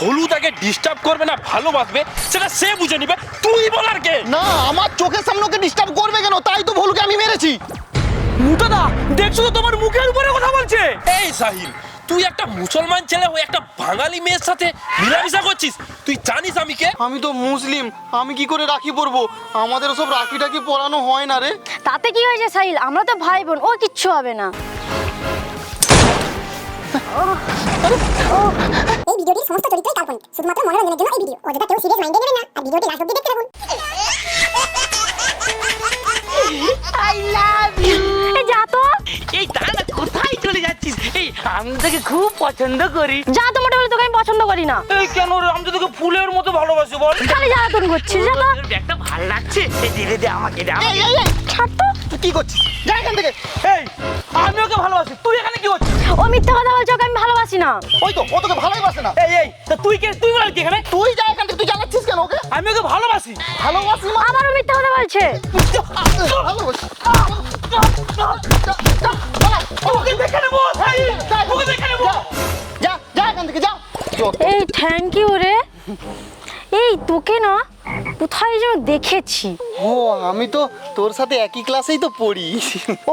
ভলু তাকে ডিস্টার্ব করবে না ভালোবাসবে সেটা সে বুঝে নিবে। তুই বলার কে? না আমার চোখের সামনে ওকে ডিস্টার্ব করবে কেন? তাই তো ভুলকে আমি মেরেছি। মুটাদা দেখছ তো তোমার মুখের উপরে কথা বলছে? এই সাহিল তুই একটা মুসলমান ছেলে হয়ে একটা বাঙালি মেয়ের সাথে মিলামিশা করছিস? তুই জানিস আমি কে? আমি তো মুসলিম আমি কি করে রাখি পরবো? আমাদের সব রাখি টাকি পরানো হয় না রে। তাতে কি হয়েছে সাহিল? আমরা তো ভাই বোন ও কিচ্ছু হবে না। এই ভিডিওটির সমস্ত চরিত্রই কাল্পনিক শুধুমাত্র মনোরঞ্জনের জন্য এই ভিডিও। অযথা কেউ সিরিয়াস মাইন্ডে নেবেন না। আর ভিডিওটি লাস্ট অব্দি দেখতে থাকুন। আই লাভ ইউ যা তো। এই দাঁড়া কোথায় চলে যাচ্ছিস? এই আমি তোকে খুব পছন্দ করি। যা তো মোটামুটি তোকে আমি পছন্দ করি না। এই কেন রে? আমি তো তোকে ফুলের মতো ভালোবাসি বল। খালি জ্বালাতন করছিস যা তো। ব্যাগটা ভালো লাগছে। এই দে দে আমাকে দে আমাকে ছাড় তো। তুই কি করছিস? যা এখান থেকে। এই আমি ওকে ভালোবাসি। তুই এখানে কি করছিস? ও মিথ্যা কথা বলছে ওকে আমি ভালোবাসি না। ওই তো ও তোকে ভালোই বাসে না। এই এই তা তুই কে তুই বলার কি এখানে? তুই যা এখান থেকে তুই জানাচ্ছিস কেন ওকে? আমি ওকে ভালোবাসি। ভালোবাসি মা আবারও মিথ্যা কথা বলছে। ভালোবাসি ওকে দেখে নেব ওকে দেখে নেব। যা যা এখান থেকে যা। এই থ্যাংক ইউ রে। এই তোকে না কোথায় যেন দেখেছি। ও আমি তো তোর সাথে একই ক্লাসেই তো পড়ি।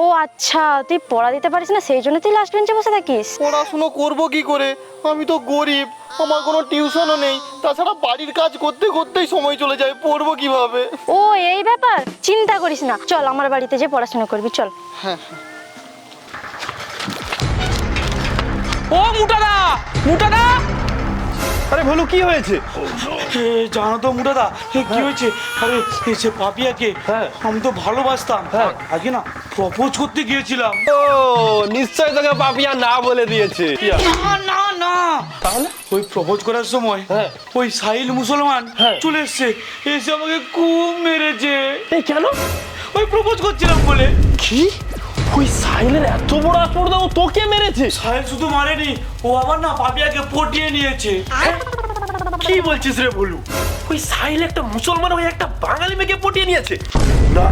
ও আচ্ছা তুই পড়া দিতে পারিস না সেই জন্য তুই লাস্ট বেঞ্চে বসে থাকিস। পড়াশুনো করব কি করে? আমি তো গরিব আমার কোনো টিউশনও নেই। তাছাড়া বাড়ির কাজ করতে করতেই সময় চলে যায় পড়ব কীভাবে? ও এই ব্যাপার? চিন্তা করিস না। চল আমার বাড়িতে যে পড়াশোনা করবি চল। হ্যাঁ। ও মুটাদা! মুটাদা! আরে ভলু কি হয়েছে? জানো তো মুটাদা কি হয়েছে? আরে সে পাপিয়াকে হ্যাঁ। আমি তো ভালোবাসতাম। হ্যাঁ। আগে না প্রপোজ করতে গিয়েছিলাম। ও নিশ্চয় তোকে পাপিয়া না বলে দিয়েছে। না না না। তাহলে? ওই প্রপোজ করার সময় হ্যাঁ। ওই সাহিল মুসলমান হ্যাঁ। চলে এসছে। এসে আমাকে খুব মেরেছে। কেন? ওই প্রপোজ করছিলাম বলে। কি? ওই সাইলের এত বড় আসপর্দা ও তোকে মেরেছে? সাহিল শুধু মারেনি ও আবার না পাপিয়াকে পটিয়ে নিয়েছে। কি বলছিস রে ভলু ওই সাইল একটা মুসলমান হয়ে একটা বাঙালি মেয়েকে পটিয়ে নিয়েছে। না।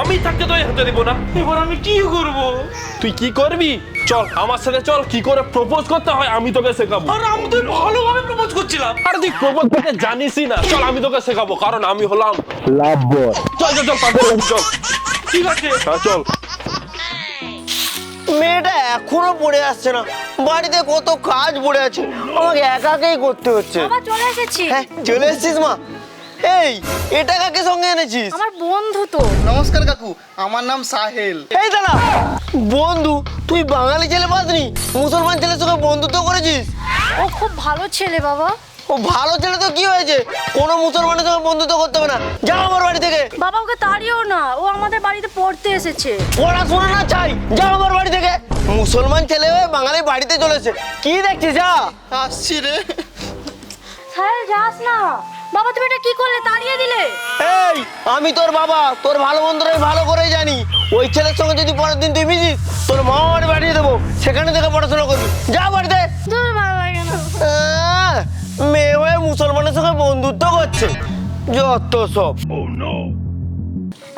আমি থাকতে তো হতে দেবো না। এবার আমি কি করব? তুই কি করবি? চল আমার সাথে চল কি করে প্রপোজ করতে হয় আমি তোকে শেখাবো। আর আমি তো ভালোভাবে প্রপোজ করছিলাম। আর তুই প্রপোজ করতে জানিসই না। চল আমি তোকে শেখাবো কারণ আমি হলাম লাভ বয় চল চল চল পাপের চল। ঠিক আছে। হ্যাঁ চল। মেয়েটা এখনও পড়ে আসছে না। বাড়িতে কত কাজ পড়ে আছে। আমাকে একাকেই করতে হচ্ছে। বাবা চলে এসেছি। হ্যাঁ চলে এসছিস মা। এই এটা কাকে সঙ্গে এনেছিস? আমার বন্ধু তো। নমস্কার কাকু আমার নাম সাহেল। এই দাদা বন্ধু তুই বাঙালি ছেলে পাসনি মুসলমান ছেলের সঙ্গে বন্ধুত্ব করেছিস? ও খুব ভালো ছেলে বাবা। ও ভালো ছেলে তো কি হয়েছে? কোনো মুসলমানের সঙ্গে বন্ধুত্ব করতে হবে না। যাও আমার বাড়ি থেকে। বাবা ওকে তাড়িও না ও আমাদের বাড়িতে পড়তে এসেছে। পড়াশোনা না চাই যাও আমার বাড়ি থেকে। মুসলমান ছেলে হয়ে বাঙালি বাড়িতে চলেছে কি দেখছিস যা? আসছি রে। হ্যাঁ যাস না। বাবা তুমি এটা কি করলে? তাড়িয়ে দিলে। এই আমি তোর বাবা তোর ভালো মন্দরে ভালো করেই জানি। ওই ছেলের সঙ্গে যদি পরের দিন তুই মিশিস তোর মা বাড়ি পাঠিয়ে দেবো। সেখানে থেকে পড়াশোনা করবি। যা বাড়িতে। দূর ভালো লাগে করছে যত সব।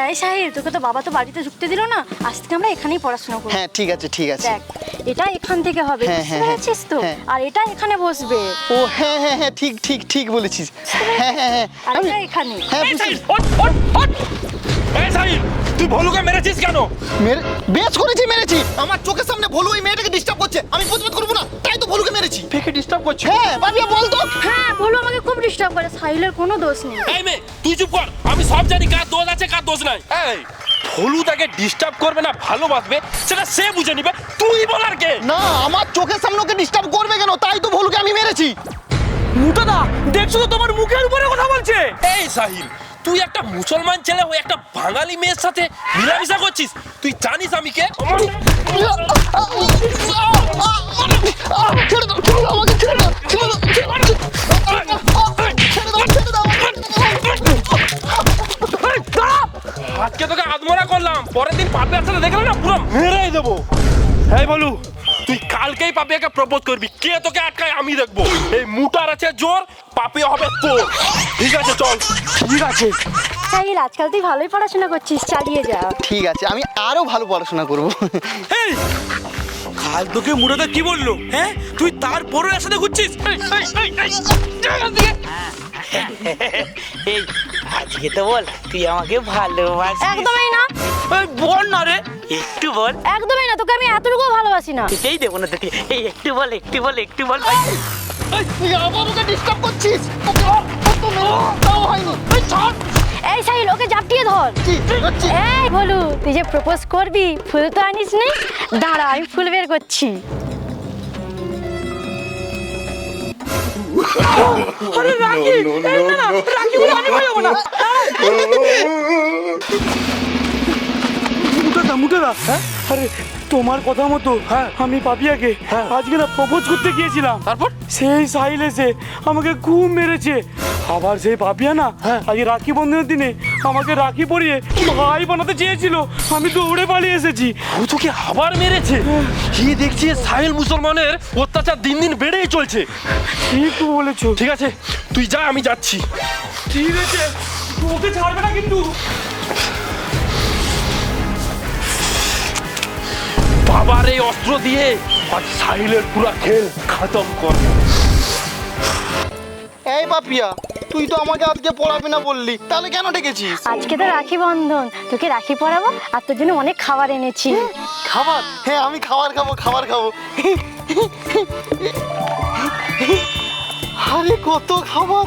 এই সাহিল তোকে তো বাবা তো বাড়িতে ঢুকতে দিল না। আজ থেকে আমরা এখানেই পড়াশোনা করব। হ্যাঁ ঠিক আছে ঠিক আছে। দেখ এটা এখান থেকে হবে হ্যাঁ, হ্যাঁ, হ্যাঁ, তো। আর এটা এখানে বসবে। ও হ্যাঁ হ্যাঁ হ্যাঁ ঠিক ঠিক ঠিক বলেছিস। হ্যাঁ হ্যাঁ হ্যাঁ এটা এখানে। হ্যাঁ এই সাহিল তুই ভলুকে মেরেছিস কেন? মেরে বেশ করেছি মেরেছি। আমার চোখের সামনে ভলু ওই মেয়েটাকে ডিস্টার্ব করছে। আমি প্রতিবাদ করব ভলুকে মেরেছি। ফেকে ডিস্টার্ব করছ? হ্যাঁ পাপিয়া বল তো। হ্যাঁ বলো আমাকে খুব ডিস্টার্ব করে। সাহিলের কোনো দোষ নেই। এই মে তুই চুপ কর। আমি সব জানি কার দোষ আছে কার দোষ নাই। এই ভলু তাকে ডিস্টার্ব করবে না ভালোবাসবে সেটা সে বুঝে নিবে। তুই আর কে? না আমার চোখের সামনে ওকে ডিস্টার্ব করবে কেন? তাই তো ভলুকে আমি মেরেছি। মুটাদা দেখছ তো তোমার মুখের উপরে কথা বলছে? এই সাহিল তুই একটা মুসলমান ছেলে হয়ে একটা বাঙালি মেয়ের সাথে মিলামিশা করছিস? তুই জানিস আমি কে? আজকে তোকে আদমরা করলাম পরের দিন পাপিয়ার সাথে দেখলাম না পুরো মেরেই দেবো। এই বলু তুই কালকেই পাপিয়াকে প্রপোজ করবি। কে তোকে আটকায় আমি দেখব। এই মুটার আছে জোর পাপিয়া হবে তোর। ঠিক আছে চল। ঠিক আছে। সাহিল আজকাল তুই ভালোই পড়াশোনা করছিস চালিয়ে যা। ঠিক আছে আমি আরও ভালো পড়াশোনা করব। এই কাল তোকে মুরাদা কি বলল? হ্যাঁ? তুই তারপরও একসাথে ঘুরছিস? এই আজকে তো বল তুই আমাকে ভালোবাসিস। একদমই না। একটু বল একদমই না তোকে আমি এতটুকু ভালোবাসি না এটাই দেবো না তোকে এই একটু বল একটু বল একটু বল ভাই তুই আবার ওকে ডিস্টার্ব করছিস ওকে অত মেরে তাও হয়নি এই ছাড় এই সাহিল ওকে জাপটিয়ে ধর এই বলু তুই যে প্রপোজ করবি ফুল তো আনিস নি দাঁড়া আমি ফুল বের করছি আরে রাখি না না রাখি বলে আমি ভাই না মুটাদা মুটাদা হ্যাঁ? আরে তোমার কথা মতো। হ্যাঁ আমি পাপিয়াকে আজকে না প্রপোজ করতে গিয়েছিলাম। তারপর? সেই সাহিল এসে আমাকে খুব মেরেছে। আবার সেই পাপিয়া না আজকে রাখি বন্ধনের দিনে আমাকে রাখি পরিয়ে ভাই বানাতে চেয়েছিল। আমি দৌড়ে পালিয়ে এসেছি। ও তোকে আবার মেরেছে? কি দেখছি সাহিল মুসলমানের অত্যাচার দিন দিন বেড়েই চলছে। ঠিক বলেছ। ঠিক আছে তুই যা আমি যাচ্ছি। ঠিক আছে ওকে ছাড়বে না কিন্তু। বাবার এই অস্ত্র দিয়ে আজ সাহিলের পুরা খেল খতম কর। এই পাপিয়া তুই তো আমাকে আজকে পড়াবি না বললি তাহলে কেন ডেকেছিস? আজকে তো রাখি বন্ধন তোকে রাখি পরাবো আর তোর জন্য অনেক খাবার এনেছি। খাবার? হ্যাঁ আমি খাবার খাব খাবার খাব। আরে কত খাবার!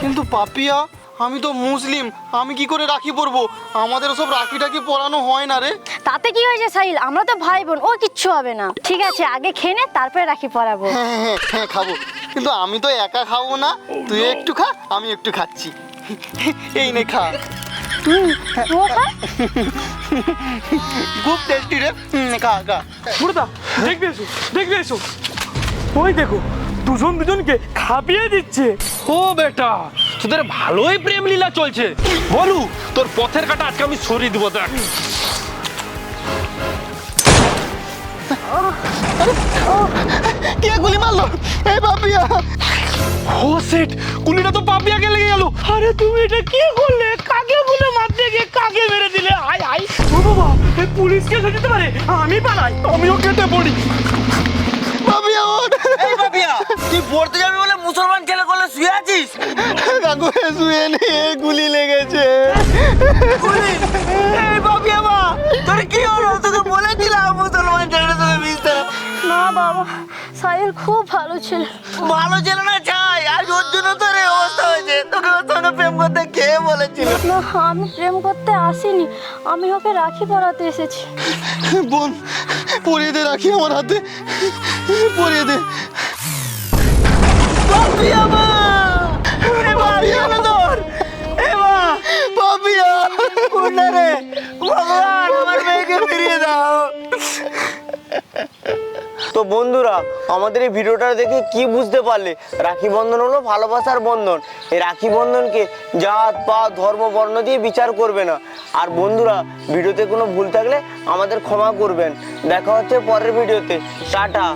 কিন্তু পাপিয়া আমি তো মুসলিম আমি কি করে রাখি পরবো আমাদের সব রাখি টাকি পরানো হয় না রে। তাতে কি হয়েছে সাহিল? আমরা তো ভাই বোন ও কিচ্ছু হবে না। ঠিক আছে আগে খেয়ে নে তারপরে রাখি পরাবো হ্যাঁ হ্যাঁ হ্যাঁ, হ্যাঁ খাব। কিন্তু আমি তো একা খাব না। তুই একটু খা আমি একটু খাচ্ছি। এই নে খা। ও খা। খুব টেস্টি রে। হুম, খা খা। মুর্দা দেখবে এসো দেখবে এসো। ওই দেখো দুজন দুজনকে খাপিয়ে দিচ্ছে। ও বেটা তোদের ভালোই প্রেম লীলা চলছে। বলু তোর পথের কাটা আজকে আমি সরিয়ে দিব দেখ। কে গুলি মারলো? এই পাপিয়া ও সেট গুলিটা তো পাপিয়াকে লেগে গেল। আরে তুমি এটা কি করলে? কাকে বলে মারতে গিয়ে কাকে মেরে দিলে? আই আই ও বাবা এই পুলিশকে যেতে পারে? আমি পালাই আমিও কেটে পড়ি। পাপিয়া ওঠ। এই বাপিয়া তুই পড়তে যাবি বলে মুসলমান ছেলে করলে শুয়ে আছিস? কাকু শুয়ে নেই গুলি লেগেছে। এই সাহিল খুব ভালো ছিল। ভালো ছেলে না চাই আজ ওর জন্য তোর এই অবস্থা হয়েছে। তোকে ওর সঙ্গে প্রেম করতে কে বলেছিল? না আমি প্রেম করতে আসিনি। আমি ওকে রাখি পরাতে এসেছি। বোন পরিয়ে দে রাখি আমার হাতে। পরিয়ে দে। বাপিয়া মা এ বাপিয়া না তোর এ মা পাপিয়া বন্ধুরা, আমাদের এই ভিডিওটা দেখে কি বুঝতে পারলে? রাখি বন্ধন হলো ভালোবাসার বন্ধন। এই রাখি বন্ধনকে জাত পা ধর্ম, বর্ণ দিয়ে বিচার করবে না। আর বন্ধুরা, ভিডিওতে কোনো ভুল থাকলে আমাদের ক্ষমা করবেন। দেখা হচ্ছে পরের ভিডিওতে। টাটা।